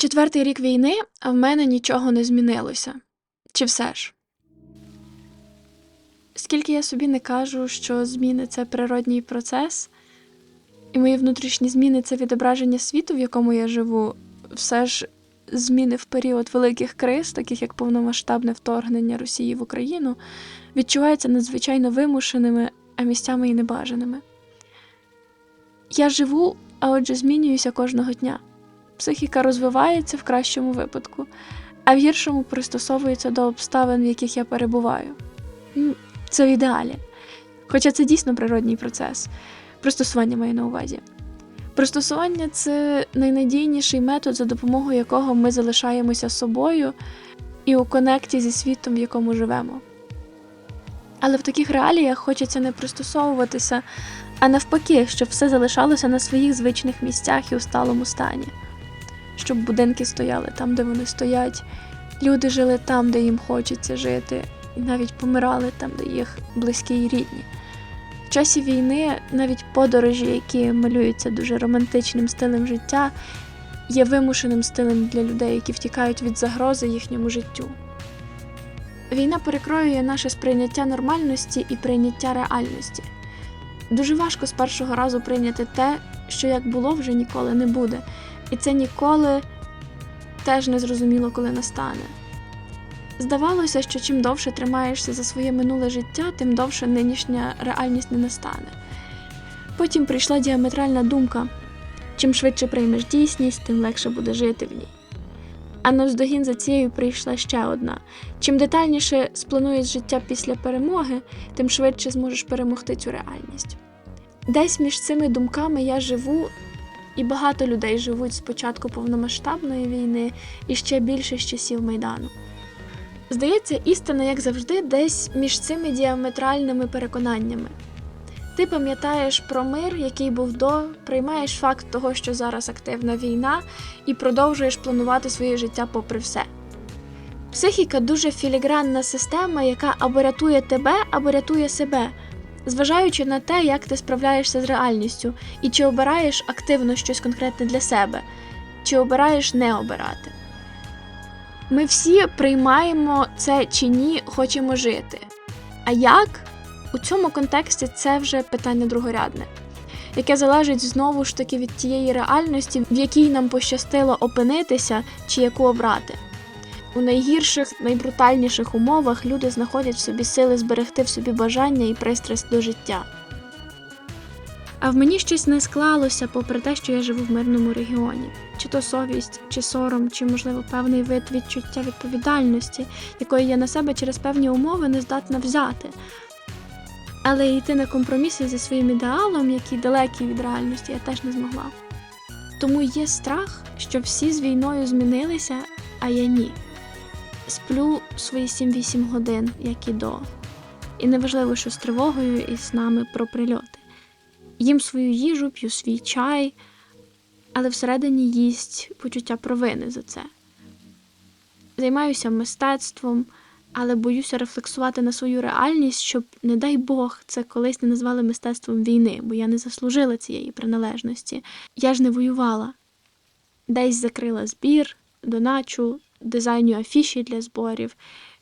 Четвертий рік війни, а в мене нічого не змінилося. Чи все ж? Скільки я собі не кажу, що зміни це природній процес, і мої внутрішні зміни це відображення світу, в якому я живу, все ж зміни в період великих криз, таких як повномасштабне вторгнення Росії в Україну, відчуваються надзвичайно вимушеними, а місцями і небажаними. Я живу, а отже, змінююся кожного дня. Психіка розвивається в кращому випадку, а в гіршому пристосовується до обставин, в яких я перебуваю. Це в ідеалі. Хоча це дійсно природній процес. Пристосування маю на увазі. Пристосування це найнадійніший метод, за допомогою якого ми залишаємося собою і у конекті зі світом, в якому живемо. Але в таких реаліях хочеться не пристосовуватися, а навпаки, щоб все залишалося на своїх звичних місцях і у сталому стані. Щоб будинки стояли там, де вони стоять, люди жили там, де їм хочеться жити, і навіть помирали там, де їх близькі і рідні. В часі війни навіть подорожі, які малюються дуже романтичним стилем життя, є вимушеним стилем для людей, які втікають від загрози їхньому життю. Війна перекроює наше сприйняття нормальності і прийняття реальності. Дуже важко з першого разу прийняти те, що як було, вже ніколи не буде, і це ніколи теж не зрозуміло, коли настане. Здавалося, що чим довше тримаєшся за своє минуле життя, тим довше нинішня реальність не настане. Потім прийшла діаметральна думка: чим швидше приймеш дійсність, тим легше буде жити в ній. А навздогін за цією прийшла ще одна: чим детальніше сплануєш життя після перемоги, тим швидше зможеш перемогти цю реальність. Десь між цими думками я живу, і багато людей живуть з початку повномасштабної війни і ще більше з часів Майдану. Здається, істина, як завжди, десь між цими діаметральними переконаннями. Ти пам'ятаєш про мир, який був до, приймаєш факт того, що зараз активна війна, і продовжуєш планувати своє життя попри все. Психіка дуже філігранна система, яка або рятує тебе, або рятує себе, зважаючи на те, як ти справляєшся з реальністю, і чи обираєш активно щось конкретне для себе, чи обираєш не обирати. Ми всі приймаємо це чи ні, хочемо жити. А як? У цьому контексті це вже питання другорядне, яке залежить знову ж таки від тієї реальності, в якій нам пощастило опинитися чи яку обрати. У найгірших, найбрутальніших умовах люди знаходять в собі сили зберегти в собі бажання і пристрасть до життя. А в мені щось не склалося, попри те, що я живу в мирному регіоні. Чи то совість, чи сором, чи, можливо, певний вид відчуття відповідальності, якої я на себе через певні умови не здатна взяти. Але йти на компроміси зі своїм ідеалом, який далекий від реальності, я теж не змогла. Тому є страх, що всі з війною змінилися, а я ні. Сплю свої 7-8 годин, як і до. І неважливо, що з тривогою і снами про прильоти. Їм свою їжу, п'ю свій чай, але всередині їсть почуття провини за це. Займаюся мистецтвом, але боюся рефлексувати на свою реальність, щоб, не дай Бог, це колись не назвали мистецтвом війни, бо я не заслужила цієї приналежності. Я ж не воювала. Десь закрила збір, доначу, дизайню афіші для зборів,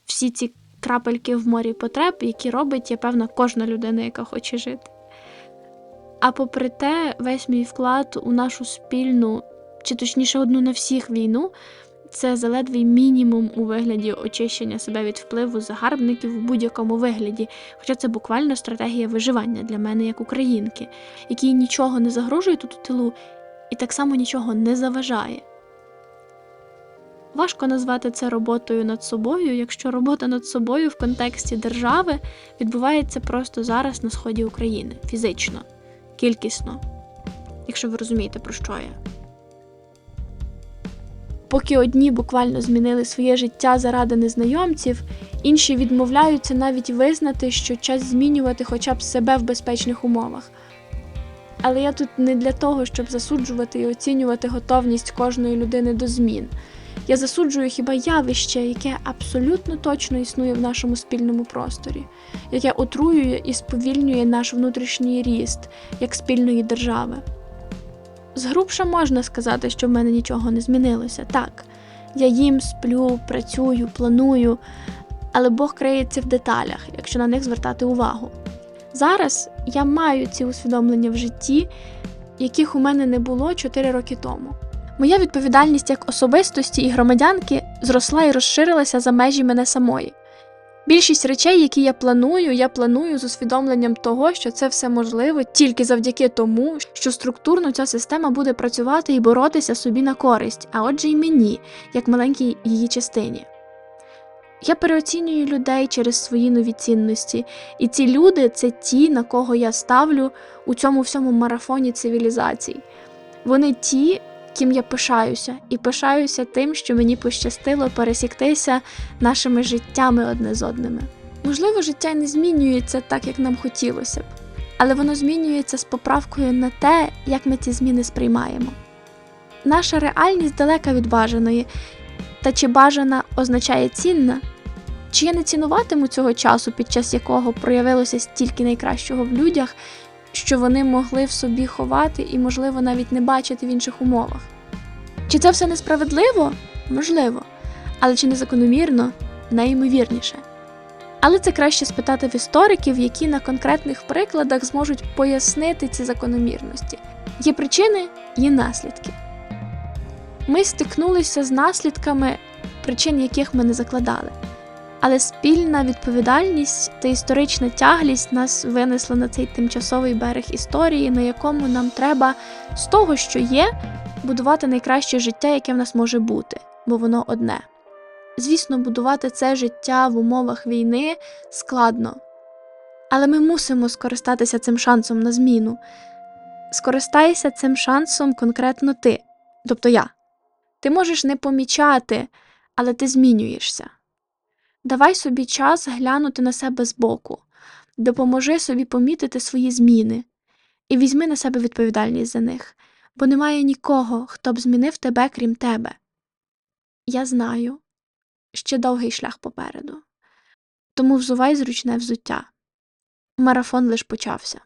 всі ці крапельки в морі потреб, які робить, я певна, кожна людина, яка хоче жити. А попри те, весь мій вклад у нашу спільну, чи точніше одну на всіх війну, це заледвий мінімум у вигляді очищення себе від впливу загарбників в будь-якому вигляді, хоча це буквально стратегія виживання для мене як українки, якій нічого не загрожує тут у тилу і так само нічого не заважає. Важко назвати це роботою над собою, якщо робота над собою в контексті держави відбувається просто зараз на сході України фізично кількісно, якщо ви розумієте, про що я. Поки одні буквально змінили своє життя заради незнайомців, інші відмовляються навіть визнати, що час змінювати хоча б себе в безпечних умовах. Але я тут не для того, щоб засуджувати і оцінювати готовність кожної людини до змін. Я засуджую хіба явище, яке абсолютно точно існує в нашому спільному просторі, яке отруює і сповільнює наш внутрішній ріст як спільної держави. Згрубше можна сказати, що в мене нічого не змінилося. Так, я їм, сплю, працюю, планую, але Бог криється в деталях, якщо на них звертати увагу. Зараз я маю ці усвідомлення в житті, яких у мене не було 4 роки тому. Моя відповідальність як особистості і громадянки зросла і розширилася за межі мене самої. Більшість речей, які я планую, я планую з усвідомленням того, що це все можливо тільки завдяки тому, що структурно ця система буде працювати і боротися собі на користь, а отже, й мені, як маленькій її частині. Я переоцінюю людей через свої нові цінності, і ці люди це ті, на кого я ставлю у цьому всьому марафоні цивілізацій. Вони ті, ким я пишаюся, і пишаюся тим, що мені пощастило пересіктися нашими життями одне з одними. Можливо, життя не змінюється так, як нам хотілося б, але воно змінюється з поправкою на те, як ми ці зміни сприймаємо. Наша реальність далека від бажаної, та чи бажана означає цінна? Чи я не цінуватиму цього часу, під час якого проявилося стільки найкращого в людях, що вони могли в собі ховати і, можливо, навіть не бачити в інших умовах? Чи це все несправедливо? Можливо. Але чи не закономірно? Найімовірніше. Але це краще спитати в істориків, які на конкретних прикладах зможуть пояснити ці закономірності. Є причини, є наслідки. Ми стикнулися з наслідками, причин яких ми не закладали. Але спільна відповідальність та історична тяглість нас винесла на цей тимчасовий берег історії, на якому нам треба з того, що є, будувати найкраще життя, яке в нас може бути, бо воно одне. Звісно, будувати це життя в умовах війни складно. Але ми мусимо скористатися цим шансом на зміну. Скористайся цим шансом конкретно ти, тобто я. Ти можеш не помічати, але ти змінюєшся. Давай собі час глянути на себе збоку, допоможи собі помітити свої зміни і візьми на себе відповідальність за них, бо немає нікого, хто б змінив тебе, крім тебе. Я знаю, ще довгий шлях попереду. Тому взувай зручне взуття. Марафон лиш почався.